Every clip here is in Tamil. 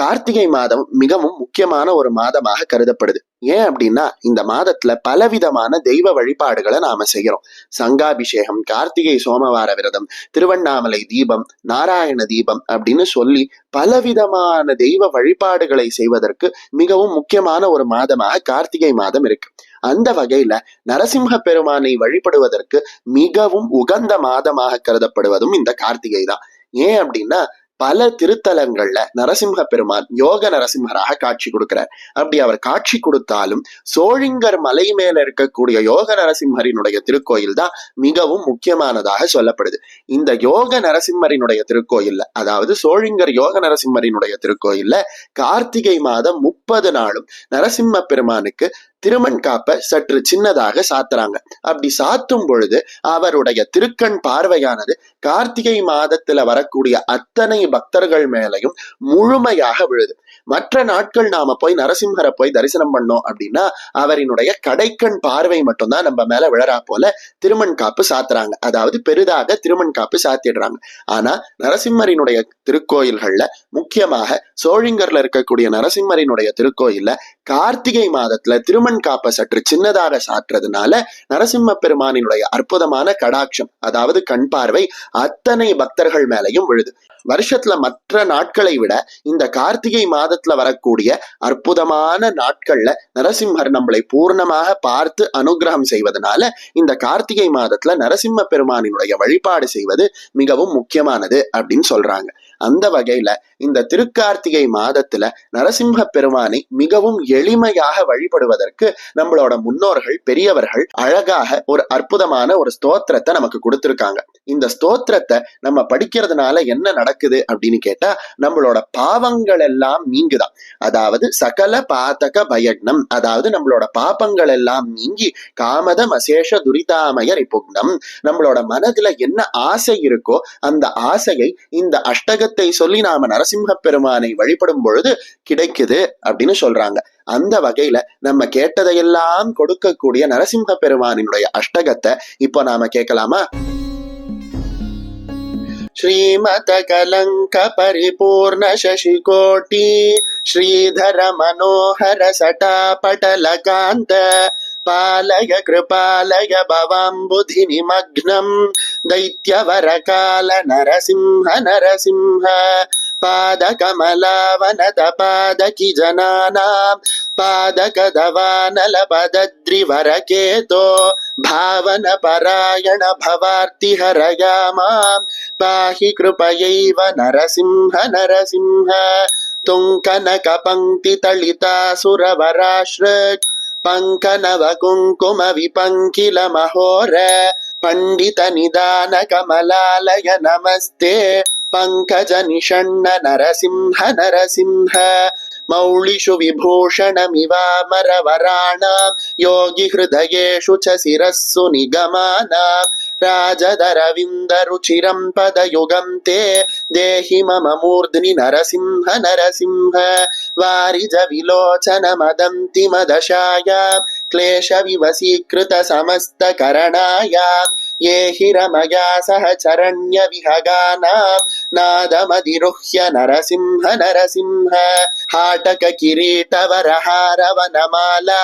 கார்த்திகை மாதம் மிகவும் முக்கியமான ஒரு மாதமாக கருதப்படுது. ஏன் அப்படின்னா இந்த மாதத்துல பலவிதமான தெய்வ வழிபாடுகளை நாம செய்யறோம். சங்காபிஷேகம் கார்த்திகை சோமவார விரதம் திருவண்ணாமலை தீபம் நாராயண தீபம் அப்படின்னு சொல்லி பலவிதமான தெய்வ வழிபாடுகளை செய்வதற்கு மிகவும் முக்கியமான ஒரு மாதமாக கார்த்திகை மாதம் இருக்கு. அந்த வகையில நரசிம்ம பெருமானை வழிபடுவதற்கு மிகவும் உகந்த மாதமாக கருதப்படுவதும் இந்த கார்த்திகை தான். ஏன் அப்படின்னா பல திருத்தலங்கள்ல நரசிம்ம பெருமான் யோக நரசிம்மராக காட்சி கொடுக்கிறார். அப்படி அவர் காட்சி கொடுத்தாலும் சோழிங்கர் மலை மேல இருக்கக்கூடிய யோக நரசிம்மரினுடைய திருக்கோயில் தான் மிகவும் முக்கியமானதாக சொல்லப்படுது. இந்த யோக நரசிம்மரினுடைய திருக்கோயில்ல அதாவது சோழிங்கர் யோக நரசிம்மரினுடைய திருக்கோயில்ல கார்த்திகை மாதம் முப்பது நாளும் நரசிம்ம பெருமானுக்கு திருமண் காப்ப சற்று சின்னதாக சாத்துறாங்க. அப்படி சாத்தும் பொழுது அவருடைய திருக்கண் பார்வையானது கார்த்திகை மாதத்துல வரக்கூடிய அத்தனை பக்தர்கள் மேலையும் முழுமையாக விழுது. மற்ற நாட்கள் நாம போய் நரசிம்மரை போய் தரிசனம் பண்ணோம் அப்படின்னா அவரினுடைய கடைக்கண் பார்வை மட்டும்தான் நம்ம மேல விழறா போல திருமண் காப்பு சாத்துறாங்க. அதாவது பெரிதாக திருமண் காப்பு சாத்திடுறாங்க. ஆனா நரசிம்மரினுடைய திருக்கோயில்கள்ல முக்கியமாக சோழிங்கர்ல இருக்கக்கூடிய நரசிம்மரினுடைய திருக்கோயில்ல கார்த்திகை மாதத்துல திருமண் காப்பை சற்று சின்னதாக சாற்றுறதுனால நரசிம்ம பெருமானினுடைய அற்புதமான கடாட்சம் அதாவது கண் பார்வை அத்தனை பக்தர்கள் மேலையும் விழுது. வருஷத்துல மற்ற நாட்களை விட இந்த கார்த்திகை மாதத்துல வரக்கூடிய அற்புதமான நாட்கள்ல நரசிம்மர் நம்மளை பூர்ணமாக பார்த்து அனுகிரகம் செய்வதனால இந்த கார்த்திகை மாதத்துல நரசிம்ம பெருமானினுடைய வழிபாடு செய்வது மிகவும் முக்கியமானது அப்படின்னு சொல்றாங்க. அந்த வகையில இந்த திருக்கார்த்திகை மாதத்துல நரசிம்ம பெருமானை மிகவும் எளிமையாக வழிபடுவதற்கு நம்மளோட முன்னோர்கள் பெரியவர்கள் அழகாக ஒரு அற்புதமான ஒரு ஸ்தோத்திரத்தை நமக்கு கொடுத்திருக்காங்க. இந்த ஸ்தோத்திரத்தை நம்ம படிக்கிறதுனால என்ன நடக்குது அப்படின்னு கேட்டா நம்மளோட பாவங்கள் எல்லாம் நீங்குதான். அதாவது சகல பாதக பயக்னம் அதாவது நம்மளோட பாபங்கள் எல்லாம் நீங்கி காமதம் அசேஷ துரிதாமய ரிபுக்னம் நம்மளோட மனதுல என்ன ஆசை இருக்கோ அந்த ஆசையை இந்த அஷ்டகத்தை சொல்லி நாம நரசிம்ம பெருமானை வழிபடும் பொழுது கிடைக்குது அப்படின்னு சொல்றாங்க. அந்த வகையில நம்ம கேட்டதையெல்லாம் கொடுக்கக்கூடிய நரசிம்ம பெருமானினுடைய அஷ்டகத்தை இப்போ நாம கேட்கலாமா? श्रीमतकलङ्कपरिपूर्णशशिकोटि, श्रीधरमनोहर सटापटलकान्त, पालय कृपालय भवाम्बुधिनिमग्नम् दैत्यवरकाल नरसिंह नरसिंह पादकमलावनतपादकि जनानां पादकदवानलपदद्रिवरकेतो भावनपरायण भवार्तिहरया माम् पाहि कृपयैव नरसिंह नरसिंह तुङ्कनकपङ्क्तितलितासुरवराश्रक् पङ्कनवकुङ्कुमविपङ्किलमहोर पण्डितनिदानकमलालय नमस्ते पङ्कजनिषण्ण नरसिंह नरसिंह मौलिषु विभूषणमिवामरवराणां योगिहृदयेषु च शिरस्सु निगमानां राजदरविन्दरुचिरं पदयुगं ते देहि मम मूर्ध्नि नरसिंह नरसिंह वारिजविलोचनमदन्ति मदशायां क्लेशविवसीकृतसमस्तकरणायां ये हि रमया सह चरण्यविहगानां नादमधिरुह्य नरसिंह नरसिंह हाटककिरीटवरहारवनमाला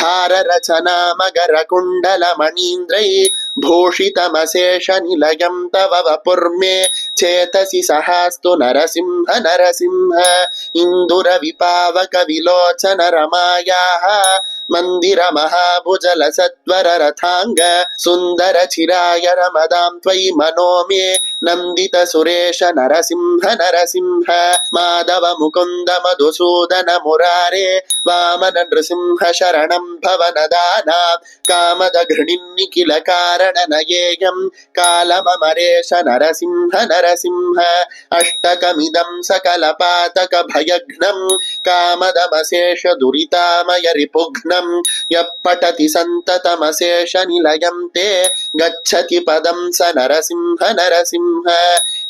धाररचना मकरकुण्डलमणीन्द्रै भूषितमशेषनिलयं तव वपुर्मे चेतसि सहास्तु नरसिंह नरसिंह इन्दुरविपावकविलोचन रमायाः मन्दिरमहाभुजलसत्वररथाङ्ग सुन्दरचिराय रमदां त्वयि मनो मे नन्दितसुरेश नरसिंह नरसिंह माधव मुकुन्द मधुसूदन मुरारे वामन नृसिंह शरणं भवनदाना कामद घृणिन्निखिल कारणनयेयं कालममरेश नरसिंह नरसिंह अष्टकमिदं सकलपातकभयघ्नं कामदमशेष दुरितामय रिपुघ्नं यः पठति सन्ततमशेष निलयं ते गच्छति पदं स नरसिंह नरसिंह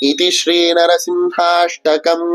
इति श्रीनरसिंहाष्टकम्